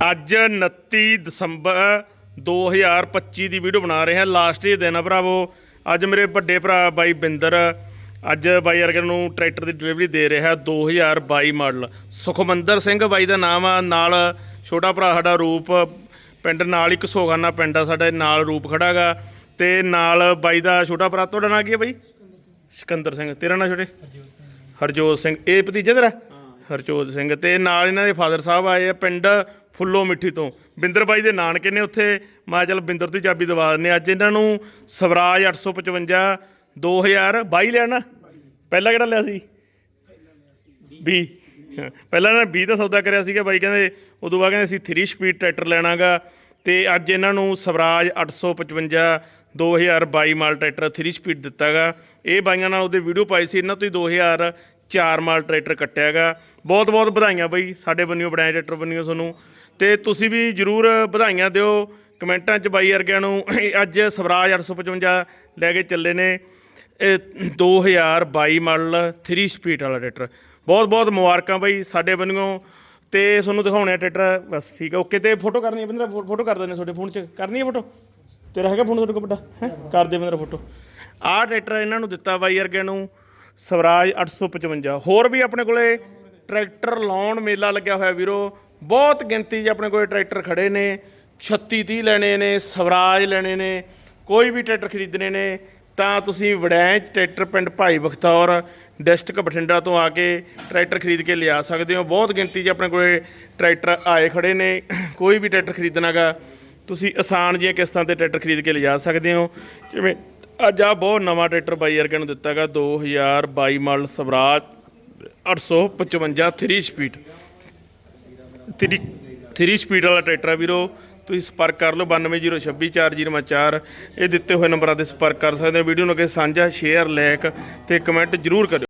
ਅੱਜ 29 ਦਸੰਬਰ 2025 ਦੀ ਵੀਡੀਓ ਬਣਾ ਰਹੇ ਹਾਂ। ਲਾਸਟ ਹੀ ਦਿਨ ਆ ਭਰਾਵੋ। ਅੱਜ ਮੇਰੇ ਵੱਡੇ ਭਰਾ ਬਾਈ ਬਿੰਦਰ ਅੱਜ ਬਾਈ ਅਰਗਨ ਨੂੰ ਟਰੈਕਟਰ ਦੀ ਡਿਲੀਵਰੀ ਦੇ ਰਿਹਾ 2022 ਮਾਡਲ ਸੁਖਮੰਦਰ ਸਿੰਘ ਬਾਈ ਦਾ ਨਾਮ ਆ। ਨਾਲ ਛੋਟਾ ਭਰਾ ਸਾਡਾ ਰੂਪ ਪਿੰਡ ਨਾਲ ਹੀ ਘਸੋਗਾਨਾ ਪਿੰਡ ਆ ਸਾਡੇ ਨਾਲ ਰੂਪ ਖੜਾਗਾ ਤੇ ਨਾਲ ਬਾਈ ਦਾ ਛੋਟਾ ਭਰਾ ਤੁਹਾਡਾ ਨਾਂ ਕੀ ਹੈ ਬਾਈ? ਸਿਕੰਦਰ ਸਿੰਘ। ਤੇਰਾ ਨਾਂ ਛੋਟੇ? ਹਰਜੋਤ ਸਿੰਘ। ਇਹ ਭਤੀਜਾ ਤੇਰਾ? ਹਰਜੋਤ ਸਿੰਘ। ਤੇ ਨਾਲ ਇਹਨਾਂ ਦੇ ਫਾਦਰ ਸਾਹਿਬ ਆਏ ਆ ਪਿੰਡ ਫੁੱਲੋ ਮਿੱਠੀ ਤੋਂ। ਬਿੰਦਰ ਬਾਈ ਦੇ ਨਾਨਕੇ ਨੇ ਉੱਥੇ, ਮੈਂ ਕਿਹਾ ਚੱਲ ਬਿੰਦਰ ਦੀ ਚਾਬੀ ਦਵਾ ਦਿੰਦੇ ਹਾਂ। ਅੱਜ ਇਹਨਾਂ ਨੂੰ ਸਵਰਾਜ 855 2022 ਲਿਆ ਨਾ? ਪਹਿਲਾਂ ਕਿਹੜਾ ਲਿਆ ਸੀ? 20 ਪਹਿਲਾਂ ਇਹਨਾਂ ਨੇ 20 ਦਾ ਸੌਦਾ ਕਰਿਆ ਸੀਗਾ ਬਾਈ, ਕਹਿੰਦੇ ਉਦੋਂ ਬਾਅਦ ਕਹਿੰਦੇ ਅਸੀਂ 3 ਸਪੀਡ ਟਰੈਕਟਰ ਲੈਣਾਗਾ। ਤੇ ਅੱਜ ਇਹਨਾਂ ਨੂੰ ਸਵਰਾਜ 855 2022 ਮਾਲ ਟਰੈਕਟਰ 3 ਸਪੀਡ ਦਿੱਤਾਗਾ। ਇਹ ਬਾਈਆਂ ਨਾਲ ਉਹਦੇ ਵੀਡੀਓ ਪਾਈ ਸੀ, ਇਹਨਾਂ ਤੋਂ ਹੀ 2004 ਮਾਲ ਟਰੈਕਟਰ ਕੱਟਿਆਗਾ। ਬਹੁਤ ਬਹੁਤ ਵਧਾਈਆਂ ਬਾਈ ਸਾਡੇ ਬੰਨਿਓ ਬਣਾਏ ਟਰੈਕਟਰ ਬੰਨਿਓ ਤੁਹਾਨੂੰ। ਤੇ ਤੁਸੀਂ ਵੀ ਜਰੂਰ ਵਧਾਈਆਂ ਦਿਓ। ਕਮੈਂਟਾਂ 'ਚ ਬਾਈ ਵਰਗਿਆਂ ਨੂੰ ਅੱਜ ਸਵਰਾਜ 855 ਲੈ ਕੇ ਚੱਲੇ ਨੇ। ਇਹ 2022 ਮਾਡਲ 3 ਸਪੀਡ ਵਾਲਾ ਟਰੈਕਟਰ। ਬਹੁਤ ਬਹੁਤ ਮੁਬਾਰਕਾਂ ਬਾਈ ਸਾਡੇ ਵੱਲੋਂ ਤੇ ਤੁਹਾਨੂੰ ਦਿਖਾਉਣੇ ਆ ਟਰੈਕਟਰ, ਬਸ ਠੀਕ ਹੈ ਓਕੇ, ਤੇ ਫੋਟੋ ਕਰਨੀ ਹੈ ਬਿੰਦਰਾ ਫੋਟੋ ਕਰ ਦਿੰਦੇ ਤੁਹਾਡੇ ਫੋਨ 'ਚ। ਕਰਨੀ ਹੈ ਫੋਟੋ? ਤੇਰਾ ਹੈਗਾ ਫੋਨ ਤੁਹਾਡੇ ਕੋਲ ਵੱਡਾ? ਹੈ? ਕਰ ਦੇ ਬਿੰਦਰਾ ਫੋਟੋ। ਆਹ ਟਰੈਕਟਰ ਇਹਨਾਂ ਨੂੰ ਦਿੱਤਾ ਬਾਈ ਵਰਗਿਆਂ ਨੂੰ ਸਵਰਾਜ 855 ਹੋਰ ਵੀ ਆਪਣੇ ਕੋਲੇ ਟਰੈਕਟਰ ਲਾਉਣ ਮੇਲਾ ਲੱਗਿਆ ਹੋਇਆ ਵੀਰੋ। ਬਹੁਤ ਗਿਣਤੀ 'ਚ ਆਪਣੇ ਕੋਲ ਟਰੈਕਟਰ ਖੜੇ ਨੇ 36 30 ਲੈਣੇ ਨੇ, ਸਵਰਾਜ ਲੈਣੇ ਨੇ, ਕੋਈ ਵੀ ਟਰੈਕਟਰ ਖਰੀਦਣੇ ਨੇ, ਤਾਂ ਤੁਸੀਂ ਵੜੈਂਚ ਟਰੈਕਟਰ ਪਿੰਡ ਭਾਈ ਬਖਤੌਰ ਡਿਸਟ੍ਰਿਕਟ ਬਠਿੰਡਾ ਤੋਂ ਆ ਕੇ ਟਰੈਕਟਰ ਖਰੀਦ ਕੇ ਲਿਆ ਸਕਦੇ ਹੋ। ਬਹੁਤ ਗਿਣਤੀ 'ਚ ਆਪਣੇ ਕੋਲੇ ਟਰੈਕਟਰ ਆਏ ਖੜੇ ਨੇ, ਕੋਈ ਵੀ ਟਰੈਕਟਰ ਖਰੀਦਣਾਗਾ ਤੁਸੀਂ ਆਸਾਨ ਜਿਹੀਆਂ ਕਿਸ਼ਤਾਂ ਤੇ ਟਰੈਕਟਰ ਖਰੀਦ ਕੇ ਲਿਜਾ ਸਕਦੇ ਹੋ। ਜਿਵੇਂ ਅੱਜ ਆ ਬਹੁਤ ਨਵਾਂ ਟਰੈਕਟਰ ਬਾਈ ਵਰਗਿਆਂ ਨੂੰ ਦਿੱਤਾਗਾ 2022 ਮਾਡਲ ਸਵਰਾਜ 855 3 ਸਪੀਡ 3 3 ਸਪੀਡ ਵਾਲਾ ਟਰੈਕਟਰ ਆ ਵੀਰੋ, ਤੁਸੀਂ ਸੰਪਰਕ ਕਰ ਲਓ 92062404 ਇਹ ਦਿੱਤੇ ਹੋਏ ਨੰਬਰਾਂ ਤੇ ਸੰਪਰਕ ਕਰ ਸਕਦੇ ਹੋ। ਵੀਡੀਓ ਨੂੰ ਅੱਗੇ ਸਾਂਝਾ ਸ਼ੇਅਰ ਲਾਇਕ ਤੇ ਕਮੈਂਟ ਜਰੂਰ ਕਰਿਓ।